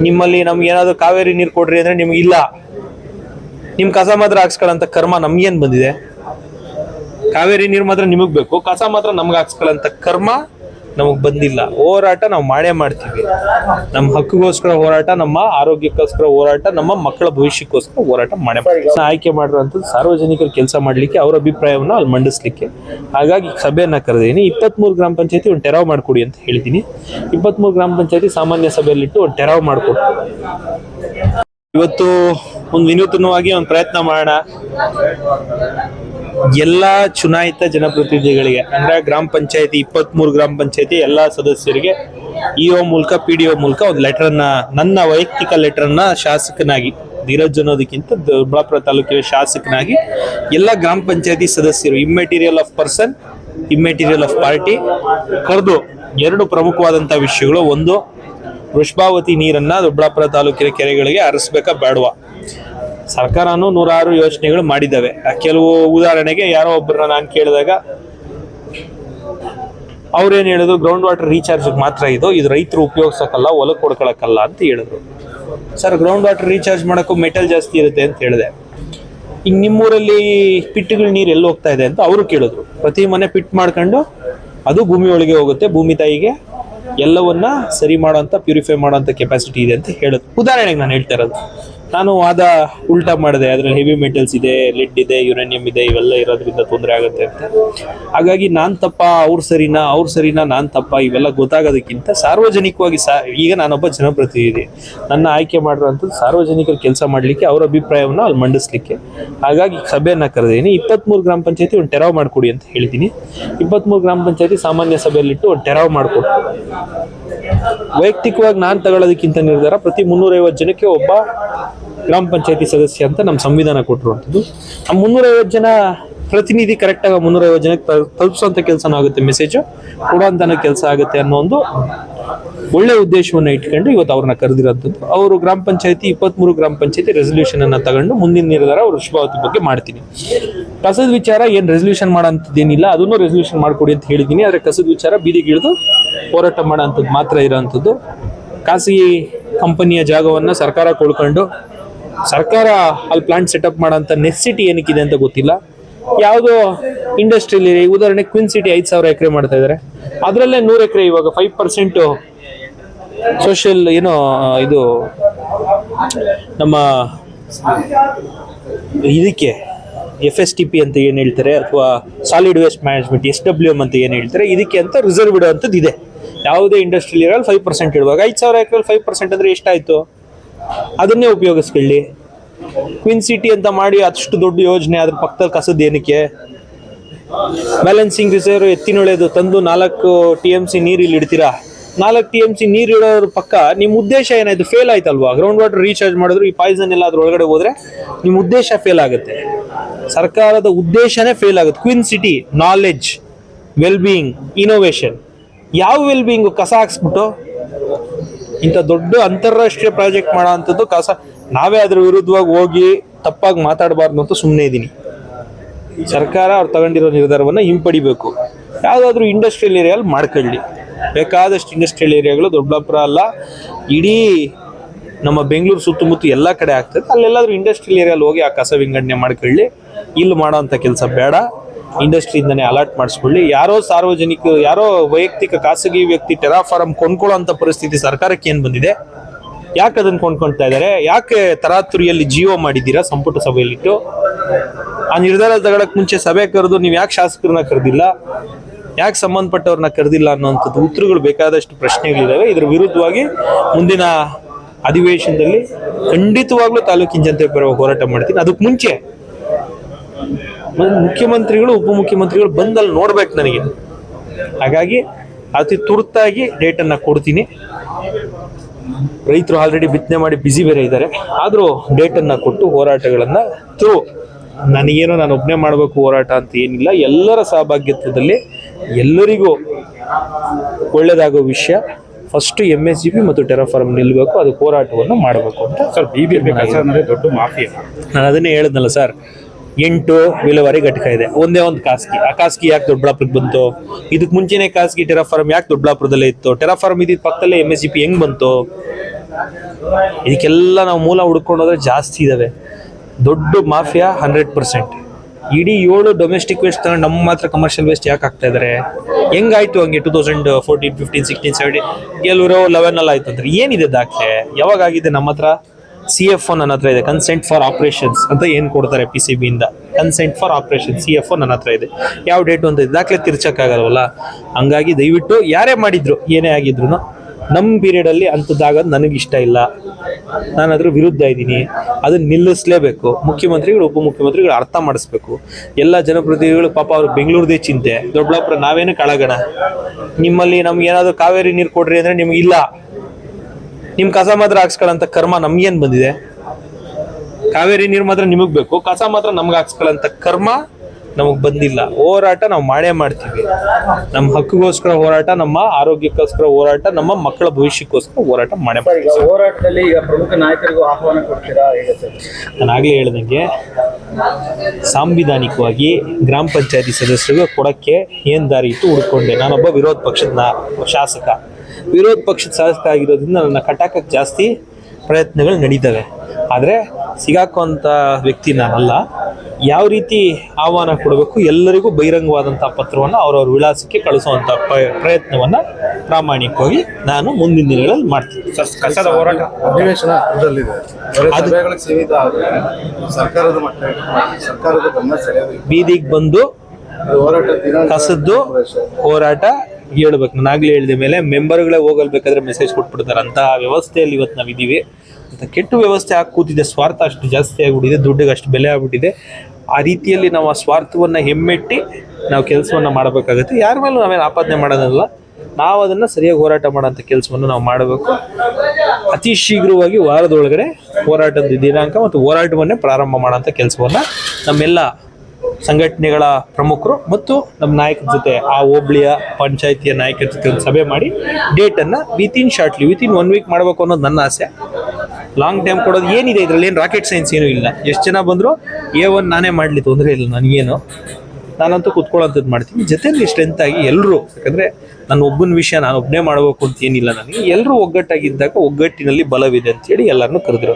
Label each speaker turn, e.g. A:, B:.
A: ನಿಮ್ಮಲ್ಲಿ ನಮ್ಗೆ ಏನಾದ್ರು ಕಾವೇರಿ ನೀರು ಕೊಡ್ರಿ ಅಂದ್ರೆ ನಿಮ್ಗೆ ಇಲ್ಲ. ನಿಮ್ ಕಸ ಮಾತ್ರ ಹಾಕ್ಸ್ಕೊಳ್ಳಂತ ಕರ್ಮ ನಮ್ಗೇನ್ ಬಂದಿದೆ? ಕಾವೇರಿ ನೀರು ಮಾತ್ರ ನಿಮಗ್ ಬೇಕು, ಕಸ ಮಾತ್ರ ನಮ್ಗೆ ಹಾಕ್ಸ್ಕೊಳ್ಳಂತ ಕರ್ಮ ನಮಗ್ ಬಂದಿಲ್ಲ. ಹೋರಾಟ ನಾವು ಮಾಡೇ ಮಾಡ್ತೀವಿ. ನಮ್ಮ ಹಕ್ಕಿಗೋಸ್ಕರ ಹೋರಾಟ, ನಮ್ಮ ಆರೋಗ್ಯಕ್ಕೋಸ್ಕರ ಹೋರಾಟ, ನಮ್ಮ ಮಕ್ಕಳ ಭವಿಷ್ಯಕ್ಕೋಸ್ಕರ ಹೋರಾಟ ಮಾಡೇ ಮಾಡ್ತೀವಿ. ಆಯ್ಕೆ ಮಾಡಿರುವಂಥದ್ದು ಸಾರ್ವಜನಿಕರು ಕೆಲಸ ಮಾಡ್ಲಿಕ್ಕೆ ಅವರ ಅಭಿಪ್ರಾಯವನ್ನು ಅಲ್ಲಿ ಮಂಡಿಸ್ಲಿಕ್ಕೆ. ಹಾಗಾಗಿ ಸಭೆಯನ್ನ ಕರೆದೀನಿ ಇಪ್ಪತ್ಮೂರು ಗ್ರಾಮ ಪಂಚಾಯತಿ ಒಂದು ಟೆರಾವ್ ಮಾಡ್ಕೊಡಿ ಅಂತ ಹೇಳ್ತೀನಿ ಇಪ್ಪತ್ಮೂರು ಗ್ರಾಮ ಪಂಚಾಯತಿ ಸಾಮಾನ್ಯ ಸಭೆಯಲ್ಲಿಟ್ಟು ಒಂದು ಟೆರಾವ್ ಮಾಡ್ಕೊಡಿ. ಇವತ್ತು ಒಂದು ವಿನೂತನವಾಗಿ ಒಂದು ಪ್ರಯತ್ನ ಮಾಡೋಣ. ಎಲ್ಲಾ ಚುನಾಯಿತ ಜನಪ್ರತಿನಿಧಿಗಳಿಗೆ, ಅಂದ್ರೆ ಗ್ರಾಮ ಪಂಚಾಯತಿ ಇಪ್ಪತ್ತ್ ಮೂರು ಗ್ರಾಮ ಪಂಚಾಯತಿ ಎಲ್ಲಾ ಸದಸ್ಯರಿಗೆ ಇಒ ಮೂಲಕ ಪಿ ಡಿ ಒ ಮೂಲಕ ಒಂದು ಲೆಟರ್ ನನ್ನ ವೈಯಕ್ತಿಕ ಲೆಟರ್ ಶಾಸಕನಾಗಿ, ಧೀರಜ್ ಅನ್ನೋದಕ್ಕಿಂತ ದೊಡ್ಡಬಳ್ಳಾಪುರ ತಾಲೂಕಿನ ಶಾಸಕನಾಗಿ ಎಲ್ಲ ಗ್ರಾಮ ಪಂಚಾಯತಿ ಸದಸ್ಯರು immaterial of person immaterial of party ಕರೆದು ಎರಡು ಪ್ರಮುಖವಾದಂಥ ವಿಷಯಗಳು. ಒಂದು, ವೃಷ್ಭಾವತಿ ನೀರನ್ನ ದೊಡ್ಡಬಳ್ಳಾಪುರ ತಾಲೂಕಿನ ಕೆರೆಗಳಿಗೆ ಹರಿಸ್ಬೇಕಾ ಬೇಡವಾ? ಸರ್ಕಾರನೂ ನೂರಾರು ಯೋಜನೆಗಳು ಮಾಡಿದ್ದಾವೆ. ಕೆಲವು ಉದಾಹರಣೆಗೆ ಯಾರೋ ಒಬ್ಬರನ್ನ ನಾನು ಕೇಳಿದಾಗ ಅವ್ರೇನು ಹೇಳಿದ್ರು ಗ್ರೌಂಡ್ ವಾಟರ್ ರೀಚಾರ್ಜ್ ಮಾತ್ರ ಇದು ಇದು ರೈತರು ಉಪಯೋಗಿಸೋಕ್ಕಲ್ಲ ಹೊಲಕ್ಕೆ ಕೊಡ್ಕೊಳಕ್ಕಲ್ಲ ಅಂತ ಹೇಳಿದ್ರು. ಸರ್ ಗ್ರೌಂಡ್ ವಾಟರ್ ರೀಚಾರ್ಜ್ ಮಾಡೋಕ್ಕೂ ಮೆಟಲ್ ಜಾಸ್ತಿ ಇರುತ್ತೆ ಅಂತ ಹೇಳಿದೆ. ಈಗ ನಿಮ್ಮೂರಲ್ಲಿ ಪಿಟ್ಗಳ ನೀರು ಎಲ್ಲಿ ಹೋಗ್ತಾ ಇದೆ ಅಂತ ಅವರು ಕೇಳಿದ್ರು. ಪ್ರತಿ ಮನೆ ಪಿಟ್ ಮಾಡ್ಕೊಂಡು ಅದು ಭೂಮಿ ಒಳಗೆ ಹೋಗುತ್ತೆ, ಭೂಮಿ ತಾಯಿಗೆ ಎಲ್ಲವನ್ನ ಸರಿ ಮಾಡೋಂಥ ಪ್ಯೂರಿಫೈ ಮಾಡೋಂಥ ಕೆಪಾಸಿಟಿ ಇದೆ ಅಂತ ಹೇಳಿದ್ರು. ಉದಾಹರಣೆಗೆ ನಾನು ಹೇಳ್ತಾ ಇರೋದು. ನಾನು ವಾದ ಉಲ್ಟಾ ಮಾಡಿದೆ. ಅದ್ರಲ್ಲಿ ಹೆವಿ ಮೆಟಲ್ಸ್ ಇದೆ ಲೆಡ್ ಇದೆ ಯುರೇನಿಯಂ ಇದೆ, ಇವೆಲ್ಲ ಇರೋದ್ರಿಂದ ತೊಂದರೆ ಆಗುತ್ತೆ ಅಂತ. ಹಾಗಾಗಿ ನಾನು ತಪ್ಪ, ಅವ್ರ ಸರಿನಾ ಅವ್ರ ಸರಿನಾ, ನಾನು ತಪ್ಪ, ಇವೆಲ್ಲ ಗೊತ್ತಾಗೋದಕ್ಕಿಂತ ಸಾರ್ವಜನಿಕವಾಗಿ ಸಾ, ಈಗ ನಾನೊಬ್ಬ ಜನಪ್ರತಿನಿಧಿ. ನನ್ನ ಆಯ್ಕೆ ಮಾಡಿರೋಂಥದ್ದು ಸಾರ್ವಜನಿಕರು ಕೆಲಸ ಮಾಡಲಿಕ್ಕೆ, ಅವ್ರ ಅಭಿಪ್ರಾಯವನ್ನು ಅಲ್ಲಿ ಮಂಡಿಸ್ಲಿಕ್ಕೆ. ಹಾಗಾಗಿ ಸಭೆಯನ್ನು ಕರೆದಿದ್ದೀನಿ ಇಪ್ಪತ್ಮೂರು ಗ್ರಾಮ ಪಂಚಾಯತಿ ಒಂದು ಟೆರಾವ್ ಮಾಡ್ಕೊಡಿ ಅಂತ ಹೇಳ್ತೀನಿ ಇಪ್ಪತ್ಮೂರು ಗ್ರಾಮ ಪಂಚಾಯತಿ ಸಾಮಾನ್ಯ ಸಭೆಯಲ್ಲಿಟ್ಟು ಒಂದು ಟೆರಾವ್ ಮಾಡ್ಕೊಡಿ. ವೈಯಕ್ತಿಕವಾಗಿ ನಾನು ತಗೊಳ್ಳೋದಕ್ಕಿಂತ ನಿರ್ಧಾರ ಪ್ರತಿ ಮುನ್ನೂರೈವತ್ತು ಜನಕ್ಕೆ ಒಬ್ಬ ಗ್ರಾಮ ಪಂಚಾಯತಿ ಸದಸ್ಯ ಅಂತ ನಮ್ಮ ಸಂವಿಧಾನ ಕೊಟ್ಟಿರುವಂಥದ್ದು. ಆ ಮುನ್ನೂರೈವತ್ತು ಜನ ಪ್ರತಿನಿಧಿ ಕರೆಕ್ಟಾಗಿ ಮುನ್ನೂರೈವತ್ತು ಜನಕ್ಕೆ ತಲುಪಿಸುವಂತ ಕೆಲಸನೂ ಆಗುತ್ತೆ ಮೆಸೇಜು ಕೊಡುವಂತನ ಕೆಲಸ ಆಗುತ್ತೆ ಅನ್ನೋ ಒಂದು ಒಳ್ಳೆ ಉದ್ದೇಶವನ್ನು ಇಟ್ಕೊಂಡು ಇವತ್ತು ಅವ್ರನ್ನ ಕರೆದಿರೋಂಥದ್ದು. ಅವರು ಗ್ರಾಮ ಪಂಚಾಯತಿ, ಇಪ್ಪತ್ಮೂರು ಗ್ರಾಮ ಪಂಚಾಯತಿ ರೆಸಲ್ಯೂಷನ್ ಅನ್ನ ತಗೊಂಡು ಮುಂದಿನ ನಿರ್ಧಾರ ಅವರು ಶುಭಾವತಿ ಬಗ್ಗೆ ಮಾಡ್ತೀನಿ. ಕಸದ ವಿಚಾರ ಏನು ರೆಸೊಲ್ಯೂಷನ್ ಮಾಡೋಂಥದ್ದೇನಿಲ್ಲ ಅದನ್ನು ರೆಸಲ್ಯೂಷನ್ ಮಾಡಿಕೊಡಿ ಅಂತ ಹೇಳಿದ್ದೀನಿ. ಆದರೆ ಕಸದ ವಿಚಾರ ಬೀದಿಗಿಳಿದು ಹೋರಾಟ ಮಾಡೋಂಥದ್ದು ಮಾತ್ರ ಇರೋಂಥದ್ದು. ಖಾಸಗಿ ಕಂಪನಿಯ ಜಾಗವನ್ನ ಸರ್ಕಾರ ಕೊಳ್ಕೊಂಡು, ಸರ್ಕಾರ ಅಲ್ಲಿ ಪ್ಲಾಂಟ್ ಸೆಟಪ್ ಮಾಡೋಂಥ ನೆಸಿಟಿ ಏನಕ್ಕಿದೆ ಅಂತ ಗೊತ್ತಿಲ್ಲ. ಯಾವುದೋ ಇಂಡಸ್ಟ್ರಿಲಿ ಉದಾಹರಣೆ ಕ್ವಿನ್ ಸಿಟಿ ಐದು ಸಾವಿರ ಎಕರೆ ಮಾಡ್ತಾ ಇದ್ದಾರೆ. ಅದರಲ್ಲೇ ನೂರು ಎಕರೆ ಇವಾಗ ಫೈವ್ ಪರ್ಸೆಂಟು ಸೋಷಿಯಲ್ ಏನೋ ಇದು ನಮ್ಮ ಇದಕ್ಕೆ ಎಫ್ ಎಸ್ ಟಿ ಪಿ ಅಂತ ಏನು ಹೇಳ್ತಾರೆ ಅಥವಾ solid waste management S W M ಅಂತ ಏನು ಹೇಳ್ತಾರೆ, ಇದಕ್ಕೆ ಅಂತ ರಿಸರ್ವ್ ಇಡುವಂಥದ್ದು ಇದೆ. ಯಾವುದೇ ಇಂಡಸ್ಟ್ರಿಯಲ್ ಇರೋಲ್ಲ ಫೈವ್ ಪರ್ಸೆಂಟ್ ಇಡುವಾಗ. ಐದು ಸಾವಿರ ಎಕರೆ ಫೈವ್ ಪರ್ಸೆಂಟ್ ಅಂದರೆ ಎಷ್ಟಾಯಿತು? ಅದನ್ನೇ ಉಪಯೋಗಿಸ್ಕೊಳ್ಳಿ. ಕ್ವಿನ್ ಸಿಟಿ ಅಂತ ಮಾಡಿ ಅಷ್ಟು ದೊಡ್ಡ ಯೋಜನೆ ಅದ್ರ ಪಕ್ಕದಲ್ಲಿ ಕಸದ ಏನಕ್ಕೆ? ಬ್ಯಾಲೆನ್ಸಿಂಗ್ ರಿಸರ್ವ್ ಎತ್ತಿನೊಳೆದು ತಂದು ನಾಲ್ಕು ಟಿ ಎಂ ಸಿ ನೀರು ಇಲ್ಲಿ ಇಡ್ತೀರಾ? ನಾಲ್ಕು ಟಿ ಎಂ ಸಿ ನೀರು ಇಡೋದ್ರ ಪಕ್ಕ ನಿಮ್ಮ ಉದ್ದೇಶ ಏನಾಯ್ತು? ಫೇಲ್ ಆಯ್ತಲ್ವಾ? ಗ್ರೌಂಡ್ ವಾಟರ್ ರೀಚಾರ್ಜ್ ಮಾಡಿದ್ರು, ಈ ಪಾಯ್ಸನ್ ಎಲ್ಲ ಅದ್ರ ಒಳಗಡೆ ಹೋದ್ರೆ ನಿಮ್ಮ ಉದ್ದೇಶ ಫೇಲ್ ಆಗುತ್ತೆ. ಸರ್ಕಾರದ ಉದ್ದೇಶನೇ ಫೇಲ್ ಆಗುತ್ತೆ. Queen city knowledge well being innovation ಯಾವ ವೆಲ್ ಬೀಯಿಂಗು ಕಸ ಹಾಕ್ಸ್ಬಿಟ್ಟು ಇಂಥ ದೊಡ್ಡ ಅಂತಾರಾಷ್ಟ್ರೀಯ ಪ್ರಾಜೆಕ್ಟ್ ಮಾಡೋ ಅಂಥದ್ದು ಕಸ ನಾವೇ ಅದ್ರ ವಿರುದ್ಧವಾಗಿ ಹೋಗಿ ತಪ್ಪಾಗಿ ಮಾತಾಡಬಾರ್ದು ಅಂತ ಸುಮ್ಮನೆ ಇದ್ದೀನಿ. ಸರ್ಕಾರ ಅವ್ರು ತಗೊಂಡಿರೋ ನಿರ್ಧಾರವನ್ನು ಹಿಂಪಡಿಬೇಕು. ಯಾವುದಾದ್ರೂ ಇಂಡಸ್ಟ್ರಿಯಲ್ ಏರಿಯಲ್ಲಿ ಮಾಡ್ಕೊಳ್ಳಿ. ಬೇಕಾದಷ್ಟು ಇಂಡಸ್ಟ್ರಿಯಲ್ ಏರಿಯಾಗಳು ದೊಡ್ಡಾಪುರ ಅಲ್ಲ, ಇಡೀ ನಮ್ಮ ಬೆಂಗಳೂರು ಸುತ್ತಮುತ್ತ ಎಲ್ಲ ಕಡೆ ಆಗ್ತದೆ. ಅಲ್ಲೆಲ್ಲಾದ್ರೂ ಇಂಡಸ್ಟ್ರಿಯಲ್ ಏರಿಯಲ್ಲಿ ಹೋಗಿ ಆ ಕಸ ವಿಂಗಡಣೆ ಮಾಡ್ಕೊಳ್ಳಿ. ಇಲ್ಲಿ ಮಾಡೋಂಥ ಕೆಲಸ ಬೇಡ. ಇಂಡಸ್ಟ್ರಿಯಿಂದನೇ ಅಲರ್ಟ್ ಮಾಡಿಸ್ಕೊಳ್ಳಿ. ಯಾರೋ ಸಾರ್ವಜನಿಕ, ಯಾರೋ ವೈಯಕ್ತಿಕ ಖಾಸಗಿ ವ್ಯಕ್ತಿ ಟೆರಾಫಾರಂ ಕೊಂಡ್ಕೊಳ್ಳೋ ಪರಿಸ್ಥಿತಿ ಸರ್ಕಾರಕ್ಕೆ ಏನು ಬಂದಿದೆ? ಯಾಕೆ ಅದನ್ನು ಕೊಂಡ್ಕೊಳ್ತಾ ಇದ್ದಾರೆ? ಯಾಕೆ ತರಾತುರಿಯಲ್ಲಿ ಜೀವ ಮಾಡಿದ್ದೀರಾ? ಸಂಪುಟ ಸಭೆಯಲ್ಲಿಟ್ಟು? ಆ ನಿರ್ಧಾರ ತಗೊಳಕ್ ಮುಂಚೆ ಸಭೆ ಕರೆದು ನೀವು ಯಾಕೆ ಶಾಸಕರನ್ನ ಕರೆದಿಲ್ಲ? ಯಾಕೆ ಸಂಬಂಧಪಟ್ಟವ್ರನ್ನ ಕರೆದಿಲ್ಲ ಅನ್ನೋಂಥದ್ದು ಉತ್ತರಗಳು ಬೇಕಾದಷ್ಟು ಪ್ರಶ್ನೆಗಳಿದ್ದಾವೆ ಇದ್ರ ವಿರುದ್ಧವಾಗಿ ಮುಂದಿನ ಅಧಿವೇಶನದಲ್ಲಿ ಖಂಡಿತವಾಗ್ಲೂ ತಾಲೂಕಿನ ಜನತೆ ಪರವಾಗಿ ಹೋರಾಟ ಮಾಡ್ತೀನಿ. ಅದಕ್ಕೆ ಮುಂಚೆ ಮುಖ್ಯಮಂತ್ರಿಗಳು, ಉಪಮುಖ್ಯಮಂತ್ರಿಗಳು ಬಂದಲ್ಲಿ ನೋಡ್ಬೇಕು ನನಗೆ. ಹಾಗಾಗಿ ಅತಿ ತುರ್ತಾಗಿ ಡೇಟನ್ನು ಕೊಡ್ತೀನಿ. ರೈತರು ಆಲ್ರೆಡಿ ಬಿತ್ತನೆ ಮಾಡಿ ಬಿಸಿ ಬೇರೆ ಇದ್ದಾರೆ. ಆದರೂ ಡೇಟನ್ನು ಕೊಟ್ಟು ಹೋರಾಟಗಳನ್ನು ಥ್ರೂ ನನಗೇನು ನಾನು ಒಬ್ಬನೇ ಮಾಡಬೇಕು ಹೋರಾಟ ಅಂತ ಏನಿಲ್ಲ. ಎಲ್ಲರ ಸಹಭಾಗ್ಯತ್ವದಲ್ಲಿ ಎಲ್ಲರಿಗೂ ಒಳ್ಳೆಯದಾಗೋ ವಿಷಯ. First M S G P ಮತ್ತು ಟೆರಾಫಾರ್ಮ್ ನಿಲ್ಲಬೇಕು ಅದಕ್ಕೆ ಹೋರಾಟವನ್ನು ಮಾಡಬೇಕು ಅಂತ
B: ಸರ್ ಬಿ ಬಿ ಅಂದ್ರೆ ದೊಡ್ಡ ಮಾಫಿಯಾ.
A: ನಾನು ಅದನ್ನೇ ಹೇಳಿದ್ನಲ್ಲ ಸರ್ ಎಂಟು ವಿಲೇವಾರಿ ಘಟಕ ಇದೆ. ಒಂದೇ ಒಂದು ಖಾಸಗಿ. ಆ ಖಾಸಗಿ ಯಾಕೆ ದೊಡ್ಡಬಳ್ಳಾಪುರಕ್ಕೆ ಬಂತು? ಇದಕ್ಕೆ ಮುಂಚೆನೆ ಖಾಸಗಿ ಟೆರಾಫಾರ್ಮ್ ಯಾಕೆ ದೊಡ್ಡಬಳ್ಳಾಪುರದಲ್ಲೇ ಇತ್ತು? ಟೆರಾಫಾರ್ಮ್ ಇದ್ದಿದ್ದ ಪಕ್ಕದಲ್ಲೇ ಎಂ ಎಸ್ ಜಿ ಪಿ ಹೆಂಗೆ ಬಂತು? ಇದಕ್ಕೆಲ್ಲ ನಾವು ಮೂಲ ಹುಡ್ಕೊಂಡು ಹೋದ್ರೆ ಜಾಸ್ತಿ ಇದಾವೆ. ದೊಡ್ಡ ಮಾಫಿಯಾ ಹಂಡ್ರೆಡ್ ಪರ್ಸೆಂಟ್. ಇಡೀ ಏಳು ಡೊಮೆಸ್ಟಿಕ್ ವೇಸ್ಟ್ ತಗೊಂಡು ನಮ್ಮ ಮಾತ್ರ ಕಮರ್ಷಿಯಲ್ ವೇಸ್ಟ್ ಯಾಕೆ ಆಗ್ತಾ ಇದಾರೆ? ಹೆಂಗಾಯ್ತು ಹಂಗೆ two thousand fourteen, fifteen, sixteen, seventeen? Eleven ಅಲ್ಲ ಆಯ್ತು ಅಂದ್ರೆ ಏನಿದೆ ದಾಖಲೆ? ಯಾವಾಗ ಆಗಿದೆ ನಮ್ಮ ಹತ್ರ? ಸಿ ಎಫ್ ಒ ನನ್ನ ಹತ್ರ ಇದೆ. ಕನ್ಸೆಂಟ್ ಫಾರ್ ಆಪರೇಷನ್ಸ್ ಅಂತ ಏನು ಕೊಡ್ತಾರೆ P C ಬಿಯಿಂದ consent for operation C F O ನನ್ನ ಹತ್ರ ಇದೆ. ಯಾವ ಡೇಟು ಅಂತ ದಾಖಲೆ ತಿರ್ಚಕ್ಕಾಗಲ್ವಲ್ಲ? ಹಂಗಾಗಿ ದಯವಿಟ್ಟು ಯಾರೇ ಮಾಡಿದ್ರು, ಏನೇ ಆಗಿದ್ರು ನಮ್ಮ ಪೀರಿಯಡಲ್ಲಿ ಅಂಥದ್ದಾಗೋದು ನನಗೆ ಇಷ್ಟ ಇಲ್ಲ. ನಾನು ಅದ್ರ ವಿರುದ್ಧ ಇದ್ದೀನಿ. ಅದನ್ನ ನಿಲ್ಲಿಸಲೇಬೇಕು. ಮುಖ್ಯಮಂತ್ರಿಗಳು, ಉಪಮುಖ್ಯಮಂತ್ರಿಗಳು ಅರ್ಥ ಮಾಡಿಸ್ಬೇಕು. ಎಲ್ಲ ಜನಪ್ರತಿನಿಧಿಗಳು, ಪಾಪ ಅವ್ರು ಬೆಂಗಳೂರದೇ ಚಿಂತೆ. ದೊಡ್ಡಬಳ್ಳಾಪುರ ನಾವೇನು ಕಳಗಣ? ನಿಮ್ಮಲ್ಲಿ ನಮ್ಗೆ ಏನಾದರೂ ಕಾವೇರಿ ನೀರು ಕೊಡ್ರಿ ಅಂದ್ರೆ ನಿಮ್ಗೆ ಇಲ್ಲ. ನಿಮ್ ಕಸ ಮಾತ್ರ ಹಾಕ್ಸ್ಕೊಳ್ಳಂತ ಕರ್ಮ ನಮ್ಗೇನ್ ಬಂದಿದೆ? ಕಾವೇರಿ ನೀರು ಮಾತ್ರ ನಿಮಗ್ ಬೇಕು ಕಸ ಮಾತ್ರ ನಮ್ಗೆ ಹಾಕ್ಸ್ಕೊಳ್ಳಂತ ಕರ್ಮ ನಮಗ್ ಬಂದಿಲ್ಲ. ಹೋರಾಟ ನಾವು ಮಾಡೇ ಮಾಡ್ತೀವಿ. ನಮ್ಮ ಹಕ್ಕಿಗೋಸ್ಕರ ಹೋರಾಟ ನಮ್ಮ ಆರೋಗ್ಯಕ್ಕೋಸ್ಕರ ಹೋರಾಟ ನಮ್ಮ ಮಕ್ಕಳ ಭವಿಷ್ಯಕ್ಕೋಸ್ಕರ ಹೋರಾಟ ಮಾಡೇ ಮಾಡ್ತೀವಿ.
C: ಹೋರಾಟದಲ್ಲಿ ಈಗ ಪ್ರಮುಖ ನಾಯಕರಿಗೂ ಆಹ್ವಾನ ಕೊಡ್ತೀರಾ
A: ನಾನು ಆಗ್ಲೇ ಹೇಳ್ದಂಗೆ ಸಾಂವಿಧಾನಿಕವಾಗಿ ಗ್ರಾಮ ಪಂಚಾಯತಿ ಸದಸ್ಯರಿಗೆ ಕೊಡಕ್ಕೆ ಏನ್ ದಾರಿ ಇತ್ತು ಹುಡ್ಕೊಂಡೆ. ನಾನೊಬ್ಬ ವಿರೋಧ ಪಕ್ಷದ ನಾ ಶಾಸಕ. ವಿರೋಧ ಪಕ್ಷದ ಶಾಸಕ ಆಗಿರೋದ್ರಿಂದ ನನ್ನ ಕಟಾಕಕ್ಕೆ ಜಾಸ್ತಿ ಪ್ರಯತ್ನಗಳು ನಡೀತವೆ. ಆದರೆ ಸಿಗಾಕುವಂಥ ವ್ಯಕ್ತಿ ನಾನಲ್ಲ. ಯಾವ ರೀತಿ ಆಹ್ವಾನ ಕೊಡಬೇಕು ಎಲ್ಲರಿಗೂ ಬಹಿರಂಗವಾದಂಥ ಪತ್ರವನ್ನು ಅವರವ್ರ ವಿಳಾಸಕ್ಕೆ ಕಳಿಸುವಂಥ ಪ- ಪ್ರಯತ್ನವನ್ನ ಪ್ರಾಮಾಣಿಕವಾಗಿ ನಾನು ಮುಂದಿನ ದಿನಗಳಲ್ಲಿ ಮಾಡ್ತೀನಿ.
B: ಕಸದ ಹೋರಾಟ
D: ಅಧಿವೇಶನ ಸರ್ಕಾರದ ಸರ್ಕಾರದ
A: ಬೀದಿಗೆ ಬಂದು
D: ಹೋರಾಟ
A: ಕಸದ್ದು ಹೋರಾಟ ಹೇಳ್ಬೇಕು. ನಾನು ಆಗ್ಲೇ ಹೇಳಿದ ಮೇಲೆ ಮೆಂಬರ್ಗಳೇ ಹೋಗಲ್ಬೇಕಾದ್ರೆ ಮೆಸೇಜ್ ಕೊಟ್ಬಿಡ್ತಾರೆ. ಅಂತ ವ್ಯವಸ್ಥೆಯಲ್ಲಿ ಇವತ್ತು ನಾವಿದ್ದೀವಿ ಅಂತ ಕೆಟ್ಟ ವ್ಯವಸ್ಥೆ ಹಾಕಿ ಕೂತಿದೆ. ಸ್ವಾರ್ಥ ಅಷ್ಟು ಜಾಸ್ತಿ ಆಗ್ಬಿಟ್ಟಿದೆ. ದುಡ್ಡಿಗೆ ಅಷ್ಟು ಬೆಲೆ ಆಗ್ಬಿಟ್ಟಿದೆ. ಆ ರೀತಿಯಲ್ಲಿ ನಾವು ಆ ಸ್ವಾರ್ಥವನ್ನ ಹೆಮ್ಮೆಟ್ಟಿ ನಾವು ಕೆಲಸವನ್ನ ಮಾಡಬೇಕಾಗುತ್ತೆ. ಯಾರ ಮೇಲೂ ನಾವೇನು ಆಪಾದನೆ ಮಾಡೋದಲ್ಲ. ನಾವು ಅದನ್ನ ಸರಿಯಾಗಿ ಹೋರಾಟ ಮಾಡೋಂಥ ಕೆಲಸವನ್ನು ನಾವು ಮಾಡಬೇಕು. ಅತಿ ಶೀಘ್ರವಾಗಿ ವಾರದೊಳಗಡೆ ಹೋರಾಟದ ದಿನಾಂಕ ಮತ್ತು ಹೋರಾಟವನ್ನೇ ಪ್ರಾರಂಭ ಮಾಡೋಂಥ ಕೆಲಸವನ್ನ ನಮ್ಮೆಲ್ಲ ಸಂಘಟನೆಗಳ ಪ್ರಮುಖರು ಮತ್ತು ನಮ್ಮ ನಾಯಕರ ಜೊತೆ ಆ ಹೋಬಳಿಯ ಪಂಚಾಯತಿಯ ನಾಯಕರ ಜೊತೆ ಒಂದು ಸಭೆ ಮಾಡಿ ಡೇಟನ್ನು within shortly within one week ಮಾಡಬೇಕು ಅನ್ನೋದು ನನ್ನ ಆಸೆ. ಲಾಂಗ್ ಟೈಮ್ ಕೊಡೋದು ಏನಿದೆ ಇದರಲ್ಲಿ? ಏನು ರಾಕೆಟ್ ಸೈನ್ಸ್ ಏನೂ ಇಲ್ಲ. ಎಷ್ಟು ಜನ ಬಂದರೂ? ಎ ಒನ್ ನಾನೇ ಮಾಡಲಿ, ತೊಂದರೆ ಇಲ್ಲ, ನನಗೇನು. ನಾನಂತೂ ಕುತ್ಕೊಳ್ಳೋಂಥದ್ದು ಮಾಡ್ತೀನಿ. ಜೊತೆಯಲ್ಲಿ ಸ್ಟ್ರೆಂತ್ ಆಗಿ ಎಲ್ಲರೂ ಯಾಕಂದರೆ ನನ್ನ ಒಬ್ಬನ ವಿಷಯ ನಾನು ಒಬ್ಬನೇ ಮಾಡಬೇಕು ಅಂತ ಏನಿಲ್ಲ ನನಗೆ. ಎಲ್ಲರೂ ಒಗ್ಗಟ್ಟಾಗಿದ್ದಾಗ ಒಗ್ಗಟ್ಟಿನಲ್ಲಿ ಬಲವಿದೆ ಅಂತೇಳಿ ಎಲ್ಲರನ್ನೂ ಕರೆದಿರೋ